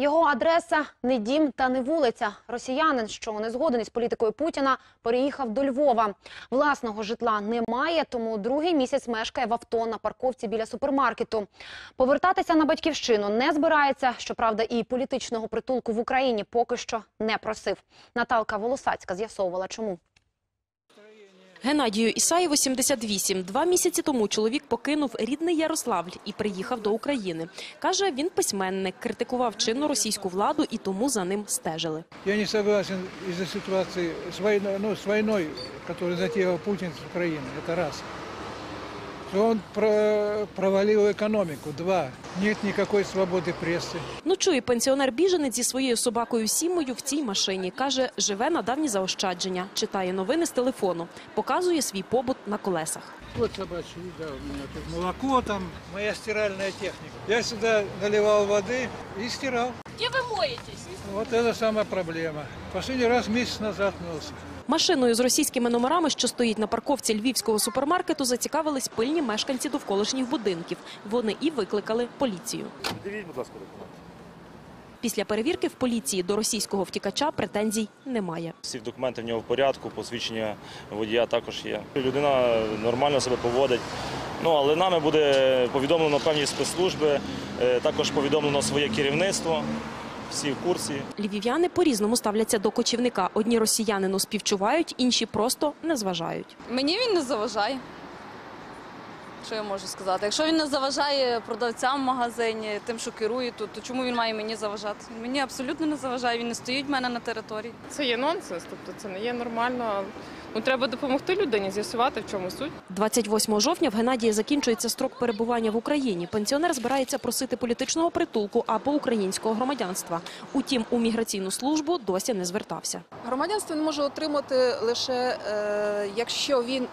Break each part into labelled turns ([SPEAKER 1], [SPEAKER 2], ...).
[SPEAKER 1] Його адреса не дім та не вулиця. Росіянин, що не згоден із політикою Путіна, переїхав до Львова. Власного житла немає, тому другий місяць мешкає в авто на парковці біля супермаркету. Повертатися на батьківщину не збирається. Щоправда, і політичного притулку в Україні поки що не просив. Наталка Волосацька з'ясовувала, чому.
[SPEAKER 2] Геннадію Ісаєву 78. Два місяці тому чоловік покинув рідний Ярославль і приїхав до України. Каже, він письменник, критикував чинну російську владу і тому за ним стежили.
[SPEAKER 3] Я не согласен из-за з війною, ну, з війною, яку затіяв Путін з України. Це раз. Что он про- провалил экономику. Два. Нет никакой свободы прессы.
[SPEAKER 2] Ночує пенсіонер-біженець зі своєю собакою Сімою в цій машині. Каже, живе на давні заощадження, читає новини з телефону, показує свій побут на колесах.
[SPEAKER 3] Вот собачьи, да, у меня тут молоко там, моя стиральная техника. Я сюда наливал воды и стирал.
[SPEAKER 2] Де ви моєтесь?
[SPEAKER 3] Вот это самая проблема. Последний раз месяц назад мылся.
[SPEAKER 2] Машиною з російськими номерами, що стоїть на парковці львівського супермаркету, зацікавились пильні мешканці довколишніх будинків. Вони і викликали поліцію.
[SPEAKER 4] Дивіть, будь ласка, документи.
[SPEAKER 2] Після перевірки в поліції до російського втікача претензій немає.
[SPEAKER 4] Всі документи в нього в порядку, посвідчення водія також є. Людина нормально себе поводить. Ну, але нами буде повідомлено певні спецслужби, е, також повідомлено своє керівництво. Всі в курсі.
[SPEAKER 2] Львів'яни по-різному ставляться до кочівника. Одні росіянину співчувають, інші просто не зважають.
[SPEAKER 5] Мені він не заважає. Що я можу сказати? Якщо він не заважає продавцям в магазині, тим, що керує тут, то чому він має мені заважати? Він Мені абсолютно не заважає, він не стоїть в мене на території.
[SPEAKER 6] Це є нонсенс, тобто це не є нормально. Ну, треба допомогти людині з'ясувати, в чому суть.
[SPEAKER 2] 28 жовтня в Геннадія закінчується строк перебування в Україні. Пенсіонер збирається просити політичного притулку або українського громадянства. Утім, у міграційну службу досі не звертався.
[SPEAKER 7] Громадянство він може отримати лише е, якщо він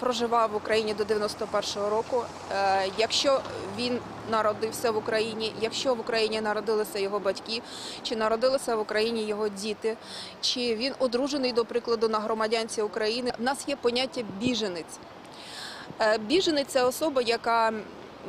[SPEAKER 7] проживав в Україні до 91-го року, е, якщо він народився в Україні, якщо в Україні народилися його батьки, чи народилися в Україні його діти, чи він одружений, до прикладу, на громадянці України. в нас є поняття біженець. Е, Біженець це особа, яка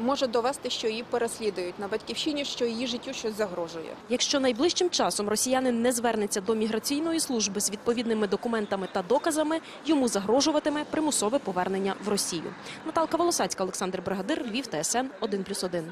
[SPEAKER 7] може довести, що її переслідують на батьківщині, що її життю щось загрожує.
[SPEAKER 2] Якщо найближчим часом росіянин не звернеться до міграційної служби з відповідними документами та доказами, йому загрожуватиме примусове повернення в Росію. Наталка Волосацька, Олександр Бригадир, Львів, ТСН 1+,1.